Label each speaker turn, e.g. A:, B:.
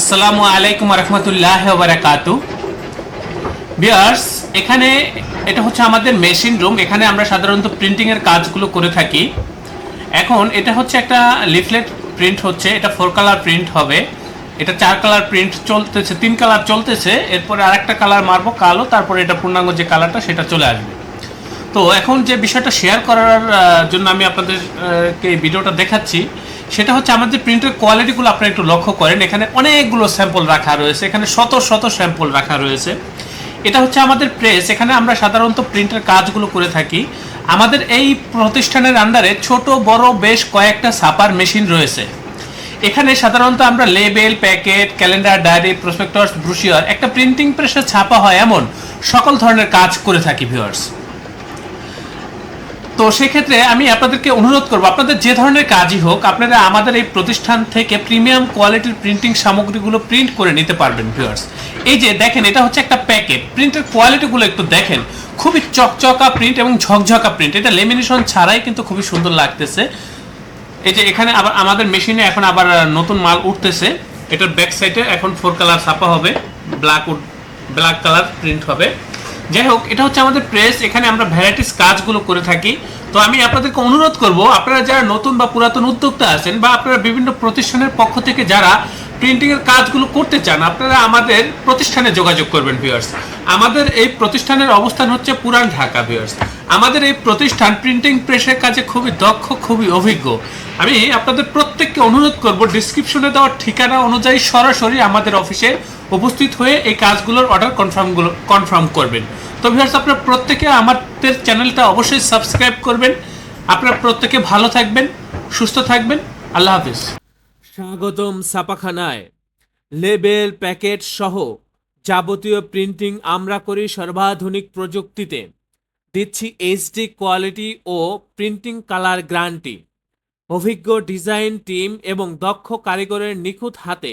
A: আসসালামু আলাইকুম রহমতুল্লাহ বারাকাতু। বিয়ার্স এখানে এটা হচ্ছে আমাদের মেশিন রুম এখানে আমরা সাধারণত প্রিন্টিং এর কাজগুলো করে থাকি। এখন এটা হচ্ছে একটা লিফলেট প্রিন্ট হচ্ছে, এটা ফোর কালার প্রিন্ট হবে। এটা চার কালার প্রিন্ট চলতেছে, তিন কালার চলতেছে, এরপরে আরেকটা কালার মারবো, কালো, তারপরে এটা পূর্ণাঙ্গ যে কালারটা সেটা চলে আসবে। তো এখন যে বিষয়টা শেয়ার করার জন্য আমি আপনাদেরকে এই ভিডিওটা দেখাচ্ছি সেটা হচ্ছে আমাদের প্রিন্টের কোয়ালিটিগুলো আপনারা একটু লক্ষ্য করেন। এখানে অনেকগুলো স্যাম্পল রাখা রয়েছে, এখানে শত শত স্যাম্পল রাখা রয়েছে। এটা হচ্ছে আমাদের প্রেস এখানে আমরা সাধারণত প্রিন্টের কাজগুলো করে থাকি। আমাদের এই প্রতিষ্ঠানের আন্ডারে ছোট, বড়, বেশ কয়েকটা ছাপার মেশিন রয়েছে। এখানে সাধারণত আমরা label packet calendar diary prospectus brochure একটা প্রিন্টিং প্রেসে ছাপা হয় এমন সকল ধরনের কাজ করে থাকি ভিউয়ার্স তো সেক্ষেত্রে আমি আপনাদেরকে অনুরোধ করব, আপনাদের যে ধরনের কাজই হোক, আপনারা আমাদের এই প্রতিষ্ঠান থেকে প্রিমিয়াম কোয়ালিটির প্রিন্টিং সামগ্রীগুলো প্রিন্ট করে নিতে পারবেন ভিউয়ার্স এই যে দেখেন, এটা হচ্ছে একটা প্যাকেট প্রিন্টের কোয়ালিটিগুলো একটু দেখেন। খুবই চকচকা প্রিন্ট এবং ঝকঝকা প্রিন্ট এটা লেমিনেশন ছাড়াই কিন্তু খুবই সুন্দর লাগতেছে। এই যে এখানে আবার আমাদের মেশিনে এখন আবার নতুন মাল উঠতেছে। এটার ব্যাক সাইডে এখন ফোর কালার ছাপা হবে। Black wood black colour print হবে। যাই হোক এটা হচ্ছে আমাদের প্রেস এখানে আমরা ভ্যারাইটিস কাজগুলো করে থাকি। তো আমি আপনাদেরকে অনুরোধ করব, আপনারা যারা নতুন বা পুরাতন উদ্যোক্তা আছেন বা আপনারা বিভিন্ন প্রতিষ্ঠানের পক্ষ থেকে যারা প্রিন্টিং এর কাজগুলো করতে চান, আপনারা আমাদের প্রতিষ্ঠানে যোগাযোগ করবেন ভিউয়ার্স আমাদের এই প্রতিষ্ঠানের অবস্থান হচ্ছে পুরান ঢাকা ভিউয়ার্স আমাদের এই প্রতিষ্ঠান প্রিন্টিং প্রেসের কাজে খুবই দক্ষ, খুবই অভিজ্ঞ। আমি আপনাদের প্রত্যেককে অনুরোধ করব ডিসক্রিপশনে দেওয়া ঠিকানা অনুযায়ী সরাসরি আমাদের অফিসে উপস্থিত হয়ে এই কাজগুলোর অর্ডার কনফার্মগুলো কনফার্ম করবেন। তো ভিউয়ার্স আপনারা প্রত্যেকে আমাদের চ্যানেলটা অবশ্যই সাবস্ক্রাইব করবেন। আপনারা প্রত্যেকে ভালো থাকবেন, সুস্থ থাকবেন। আল্লাহ হাফিজ।
B: স্বাগতম ছাপাখানায়। লেবেল, প্যাকেট সহ যাবতীয় প্রিন্টিং আমরা করি সর্বাধুনিক প্রযুক্তিতে। দিচ্ছি এইচডি কোয়ালিটি ও প্রিন্টিং কালার গ্যারান্টি অভিজ্ঞ ডিজাইন টিম এবং দক্ষ কারিগরের নিখুঁত হাতে